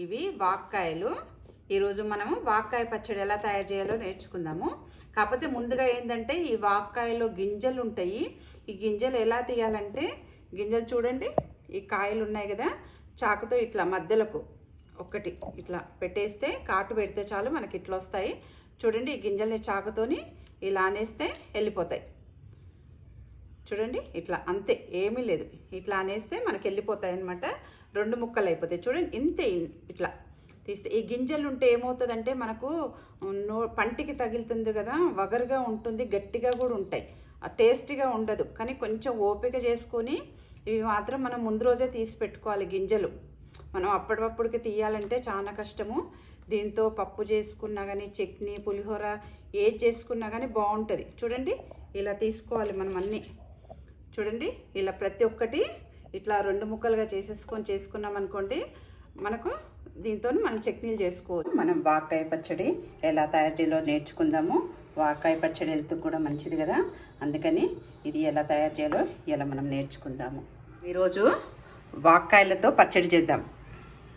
ఇవి వాక్కాయలు. ఈరోజు మనము వాక్కాయ పచ్చడి ఎలా తయారు చేయాలో నేర్చుకుందాము. కాకపోతే ముందుగా ఏంటంటే ఈ వాక్కాయలో గింజలు ఉంటాయి. ఈ గింజలు ఎలా తీయాలంటే గింజలు చూడండి ఈ కాయలు ఉన్నాయి కదా చాకుతో ఇట్లా మధ్యలకు ఒకటి ఇట్లా పెట్టేస్తే కాటు పెడితే చాలు మనకి ఇట్లా వస్తాయి. చూడండి ఈ గింజల్ని చాకుతోని ఇలా అనేస్తే వెళ్ళిపోతాయి. చూడండి ఇట్లా అంతే ఏమీ లేదు. ఇట్లా అనేస్తే మనకి వెళ్ళిపోతాయి అనమాట రెండు ముక్కలు అయిపోతాయి చూడండి ఇంతే ఇట్లా తీస్తే ఈ గింజలు ఉంటే ఏమవుతుందంటే మనకు నో పంటికి తగులుతుంది కదా వగరుగా ఉంటుంది గట్టిగా కూడా ఉంటాయి. టేస్టీగా ఉండదు. కానీ కొంచెం ఓపిక చేసుకొని ఇవి మాత్రం మనం ముందు రోజే తీసి పెట్టుకోవాలి గింజలు. మనం అప్పటికప్పుడుకి తీయాలంటే చాలా కష్టము. దీంతో పప్పు చేసుకున్నా కానీ చట్నీ పులిహోర ఏది చేసుకున్నా కానీ బాగుంటుంది. చూడండి ఇలా తీసుకోవాలి మనం అన్నీ. చూడండి ఇలా ప్రతి ఒక్కటి ఇట్లా రెండు ముక్కలుగా చేసేసుకొని చేసుకున్నాం అనుకోండి మనకు దీంతో మనం చట్నీలు చేసుకోవచ్చు. మనం వాకాయ పచ్చడి ఎలా తయారు చేయాలో నేర్చుకుందాము. వాకాయ పచ్చడి హెల్త్ కూడా మంచిది కదా. అందుకని ఇది ఎలా తయారు చేయాలో ఇలా మనం నేర్చుకుందాము. ఈరోజు వాక్కాయలతో పచ్చడి చేద్దాం.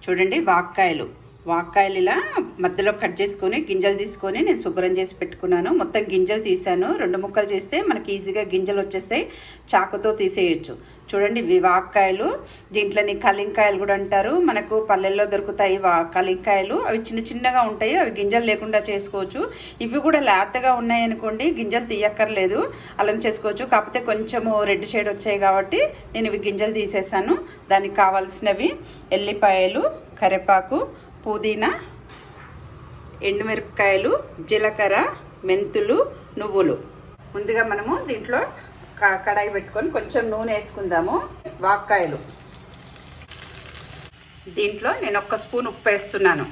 చూడండి వాక్కాయలు. వాక్కాయలు ఇలా మధ్యలో కట్ చేసుకొని గింజలు తీసుకొని నేను శుభ్రం చేసి పెట్టుకున్నాను. మొత్తం గింజలు తీసాను రెండు ముక్కలు చేస్తే మనకి ఈజీగా గింజలు వచ్చేస్తాయి. చాకుతో తీసేయచ్చు. చూడండి ఇవి వాక్కాయలు. దీంట్లోని కలింకాయలు కూడా అంటారు. మనకు పల్లెల్లో దొరుకుతాయి వా కలింకాయలు. అవి చిన్న చిన్నగా ఉంటాయి. అవి గింజలు లేకుండా చేసుకోవచ్చు. ఇవి కూడా లేతగా ఉన్నాయి అనుకోండి గింజలు తీయక్కర్లేదు. అలా చేసుకోవచ్చు. కాకపోతే కొంచెము రెడ్ షేడ్ వచ్చాయి కాబట్టి నేను ఇవి గింజలు తీసేసాను. దానికి కావాల్సినవి ఎల్లిపాయలు కరివేపాకు పుదీనా ఎండుమిరపకాయలు జీలకర్ర మెంతులు నువ్వులు. ముందుగా మనము దీంట్లో క- కడాయి పెట్టుకొని కొంచెం నూనె వేసుకుందాము. వాక్కాయలు. దీంట్లో నేను ఒక్క స్పూన్ ఉప్పు వేస్తున్నాను.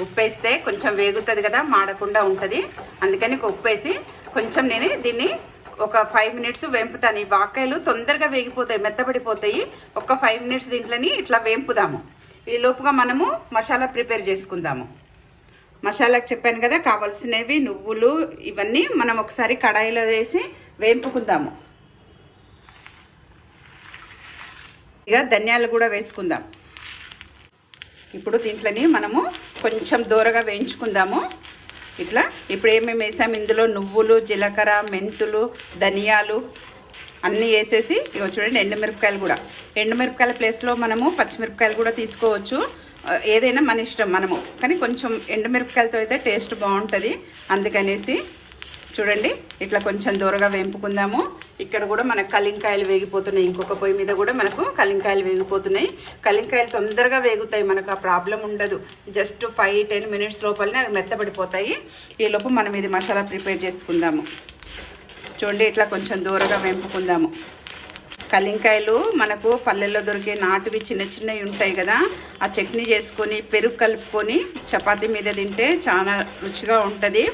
ఉప్పు వేస్తే కొంచెం వేగుతుంది కదా మాడకుండా ఉంటుంది. అందుకని ఉప్పు వేసి కొంచెం నేను దీన్ని ఒక ఫైవ్ మినిట్స్ వేంపుతాను. ఈ వాక్కాయలు తొందరగా వేగిపోతాయి మెత్తబడిపోతాయి. ఒక ఫైవ్ మినిట్స్ దీంట్లోని ఇట్లా వేంపుదాము. ఈ లోపుగా మనము మసాలా ప్రిపేర్ చేసుకుందాము. మసాలాకు చెప్పాను కదా కావాల్సినవి నువ్వులు ఇవన్నీ మనం ఒకసారి కడాయిలో వేసి వేపుకుందాము. ఇక ధనియాలు కూడా వేసుకుందాం. ఇప్పుడు దీంట్లోని మనము కొంచెం దూరగా వేయించుకుందాము. ఇట్లా ఇప్పుడు ఏమేమి వేసాము? ఇందులో నువ్వులు జీలకర్ర మెంతులు ధనియాలు అన్నీ వేసేసి ఇగో చూడండి ఎండుమిరపకాయలు కూడా. ఎండుమిరపకాయల ప్లేస్లో మనము పచ్చిమిరపకాయలు కూడా తీసుకోవచ్చు. ఏదైనా మన ఇష్టం మనము. కానీ కొంచెం ఎండుమిరపకాయలతో అయితే టేస్ట్ బాగుంటుంది. అందుకనేసి చూడండి ఇట్లా కొంచెం దూరగా వేంపుకుందాము. ఇక్కడ కూడా మనకు కలింకాయలు వేగిపోతున్నాయి. ఇంకొక పొయ్యి మీద కూడా మనకు కలింకాయలు వేగిపోతున్నాయి. కలింకాయలు తొందరగా వేగుతాయి. మనకు ఆ ప్రాబ్లం ఉండదు. జస్ట్ ఫైవ్ టెన్ మినిట్స్ లోపలనే అవి మెత్తబడిపోతాయి. ఈ లోపు మనం ఇది మసాలా ప్రిపేర్ చేసుకుందాము. చూడండి ఇట్లా కొంచెం దూరంగా వెంపుకుందాము. కలింకాయలు మనకు పల్లెల్లో దొరికే నాటువి చిన్న చిన్నవి ఉంటాయి కదా ఆ చట్నీ చేసుకొని పెరుగు కలుపుకొని చపాతీ మీద తింటే చాలా రుచిగా ఉంటుంది.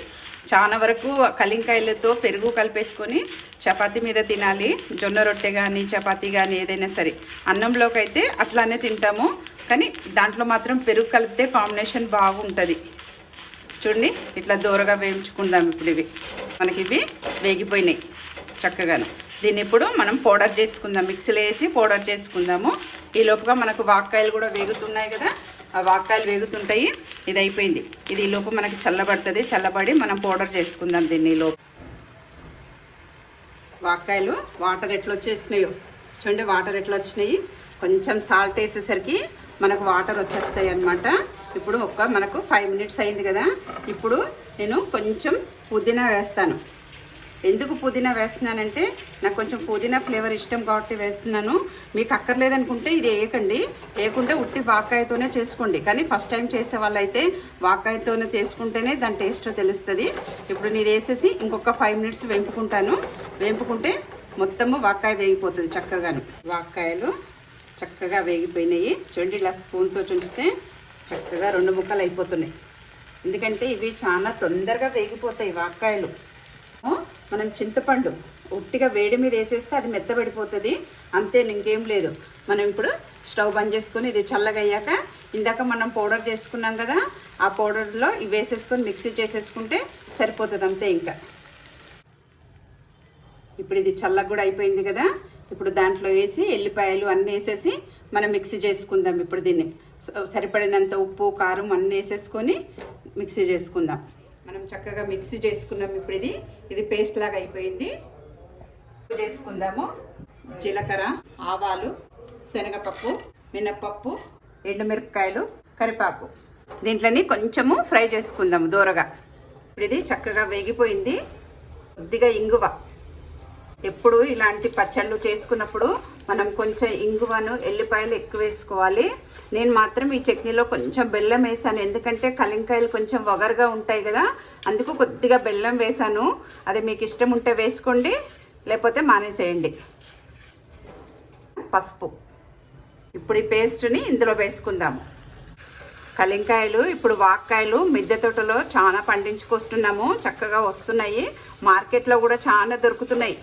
చాలా వరకు కలింకాయలతో పెరుగు కలిపేసుకొని చపాతీ మీద తినాలి. జొన్న రొట్టె కానీ చపాతీ కానీ ఏదైనా సరే. అన్నంలోకి అయితే అట్లానే తింటాము. కానీ దాంట్లో మాత్రం పెరుగు కలిపితే కాంబినేషన్ బాగుంటుంది. చూడండి ఇట్లా దూరగా వేయించుకుందాం ఇప్పుడు ఇవి. మనకి ఇవి వేగిపోయినాయి చక్కగాను. దీన్ని ఇప్పుడు మనం పౌడర్ చేసుకుందాం. మిక్సీలో వేసి పౌడర్ చేసుకుందాము. ఈ లోపుగా మనకు వాక్కాయలు కూడా వేగుతున్నాయి కదా. ఆ వాక్కాయలు వేగుతుంటాయి. ఇది అయిపోయింది. ఇది ఈ లోపు మనకి చల్లబడుతుంది. చల్లబడి మనం పౌడర్ చేసుకుందాం దీన్ని ఈ లోపు. వాక్కాయలు వాటర్ ఎట్లా వచ్చేసినాయో. చూడండి వాటర్ ఎట్లా వచ్చినాయి. కొంచెం సాల్ట్ వేసేసరికి మనకు వాటర్ వచ్చేస్తాయి అన్నమాట ఇప్పుడు ఒక్క మనకు ఫైవ్ మినిట్స్ అయింది కదా. ఇప్పుడు నేను కొంచెం పుదీనా వేస్తాను. ఎందుకు పుదీనా వేస్తున్నానంటే నాకు కొంచెం పుదీనా ఫ్లేవర్ ఇష్టం కాబట్టి వేస్తున్నాను. మీకు అక్కర్లేదనుకుంటే ఇది వేయకండి. వేయకుంటే ఉట్టి వాకాయతోనే చేసుకోండి. కానీ ఫస్ట్ టైం చేసే వాళ్ళైతే వాకాయతోనే తీసుకుంటేనే దాని టేస్ట్ తెలుస్తుంది. ఇప్పుడు నేను వేసేసి ఇంకొక ఫైవ్ మినిట్స్ వేంపుకుంటాను. వేంపుకుంటే మొత్తము వాకాయ వేగిపోతుంది చక్కగాను. వాకాయలు చక్కగా వేగిపోయినాయి. చూడండి ఇలా స్పూన్తో చుంచితే చక్కగా రెండు ముక్కలు అయిపోతున్నాయి. ఎందుకంటే ఇవి చాలా తొందరగా వేగిపోతాయి వాక్కాయలు. మనం చింతపండు ఉట్టిగా వేడి మీద వేసేస్తే అది మెత్తబడిపోతుంది. అంతే ఇంకేం లేదు. మనం ఇప్పుడు స్టవ్ బంద్ చేసుకొని ఇది చల్లగా అయ్యాక ఇందాక మనం పౌడర్ చేసుకున్నాం కదా ఆ పౌడర్లో ఇవి వేసేసుకొని మిక్సీ చేసేసుకుంటే సరిపోతుంది అంతే ఇంకా. ఇప్పుడు ఇది చల్లగా కూడా అయిపోయింది కదా ఇప్పుడు దాంట్లో వేసి ఎల్లిపాయలు అన్నీ వేసేసి మనం మిక్సీ చేసుకుందాం ఇప్పుడు దీన్ని. సరిపడినంత ఉప్పు కారం అన్నీ వేసేసుకొని మిక్సీ చేసుకుందాం. మనం చక్కగా మిక్సీ చేసుకున్నాం ఇప్పుడు ఇది. ఇది పేస్ట్ లాగా అయిపోయింది. చేసుకుందాము. జీలకర్ర ఆవాలు శనగపప్పు మినప్పప్పు ఎండుమిరపకాయలు కరివేపాకు. దీంట్లోని కొంచెము ఫ్రై చేసుకుందాము దూరగా. ఇప్పుడు ఇది చక్కగా వేగిపోయింది. కొద్దిగా ఇంగువ. ఎప్పుడు ఇలాంటి పచ్చళ్ళు చేసుకున్నప్పుడు మనం కొంచెం ఇంగువను ఎల్లిపాయలు ఎక్కువ వేసుకోవాలి. నేను మాత్రం ఈ చట్నీలో కొంచెం బెల్లం వేసాను. ఎందుకంటే కలింకాయలు కొంచెం వగరుగా ఉంటాయి కదా అందుకు కొద్దిగా బెల్లం వేసాను. అది మీకు ఇష్టం ఉంటే వేసుకోండి లేకపోతే మానేసేయండి. పసుపు. ఇప్పుడు ఈ పేస్ట్ని ఇందులో వేసుకుందాము. కలింకాయలు ఇప్పుడు వాక్కాయలు మిద్దె తోటలో చాలా పండించుకొస్తున్నాము. చక్కగా వస్తున్నాయి. మార్కెట్లో కూడా చాలా దొరుకుతున్నాయి.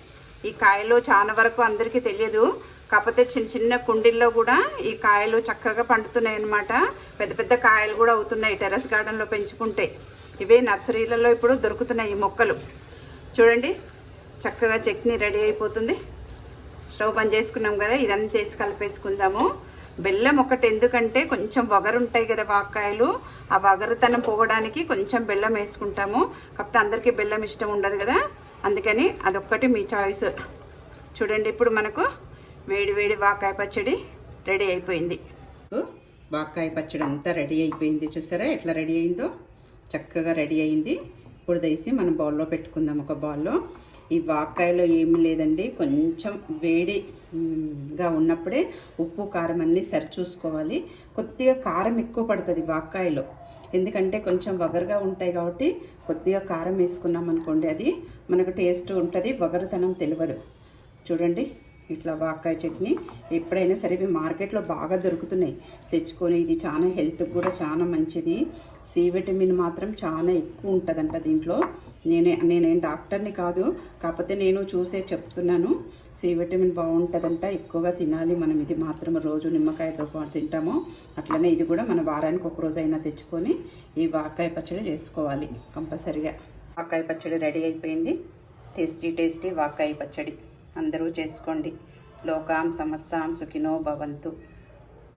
ఈ కాయలు చాలా వరకు అందరికీ తెలియదు. కాకపోతే చిన్న చిన్న కుండీల్లో కూడా ఈ కాయలు చక్కగా పండుతున్నాయి అనమాట పెద్ద పెద్ద కాయలు కూడా అవుతున్నాయి టెర్రస్ గార్డెన్లో పెంచుకుంటే. ఇవే నర్సరీలలో ఇప్పుడు దొరుకుతున్నాయి ఈ మొక్కలు. చూడండి చక్కగా చట్నీ రెడీ అయిపోతుంది. స్టవ్ బంద్ చేసుకున్నాం కదా ఇదంతా వేసి కలిపేసుకుందాము. బెల్లం ఒకటి ఎందుకంటే కొంచెం వగరు ఉంటాయి కదా వాక్కాయలు. ఆ వగరుతనం పోవడానికి కొంచెం బెల్లం వేసుకుంటాము. కాకపోతే అందరికీ బెల్లం ఇష్టం ఉండదు కదా. అందుకని అదొక్కటి మీ చాయిస్. చూడండి ఇప్పుడు మనకు వేడి వేడి వాకాయ పచ్చడి రెడీ అయిపోయింది. వాకాయ పచ్చడి అంతా రెడీ అయిపోయింది చూసారా? ఎట్లా రెడీ అయిందో? చక్కగా రెడీ అయింది. ఇప్పుడు తీసి మనం బౌల్లో పెట్టుకుందాం ఒక బౌల్లో. ఈ వాకాయలో ఏమీ లేదండి. కొంచెం వేడిగా ఉన్నప్పుడే ఉప్పు కారం అన్నీ సరి చూసుకోవాలి కొద్దిగా కారం ఎక్కువ పడుతుంది వాకాయలో. ఎందుకంటే కొంచెం వగరుగా ఉంటాయి కాబట్టి కొద్దిగా కారం వేసుకున్నాం అనుకోండి అది మనకు టేస్ట్ ఉంటుంది వగరుతనం తెలియదు చూడండి. ఇట్లా వాకాయ చట్నీ ఎప్పుడైనా సరే ఇవి మార్కెట్లో బాగా దొరుకుతున్నాయి. తెచ్చుకొని ఇది చాలా హెల్త్కి కూడా చాలా మంచిది. సి విటమిన్ మాత్రం చాలా ఎక్కువ ఉంటుందంట దీంట్లో. నేనే నేనేం డాక్టర్ని కాదు. కాకపోతే నేను చూసే చెప్తున్నాను. సి విటమిన్ బాగుంటుందంట ఎక్కువగా తినాలి మనం. ఇది మాత్రం రోజు నిమ్మకాయతో పాటు తింటాము. అట్లనే ఇది కూడా మన వారానికి ఒక రోజు అయినా తెచ్చుకొని ఈ వాకాయ పచ్చడి చేసుకోవాలి కంపల్సరిగా. వాకాయ పచ్చడి రెడీ అయిపోయింది. టేస్టీ టేస్టీ వాకాయ పచ్చడి. అందరూ చేసుకోండి. లోకాం సమస్తాం సుఖినో భవంతు.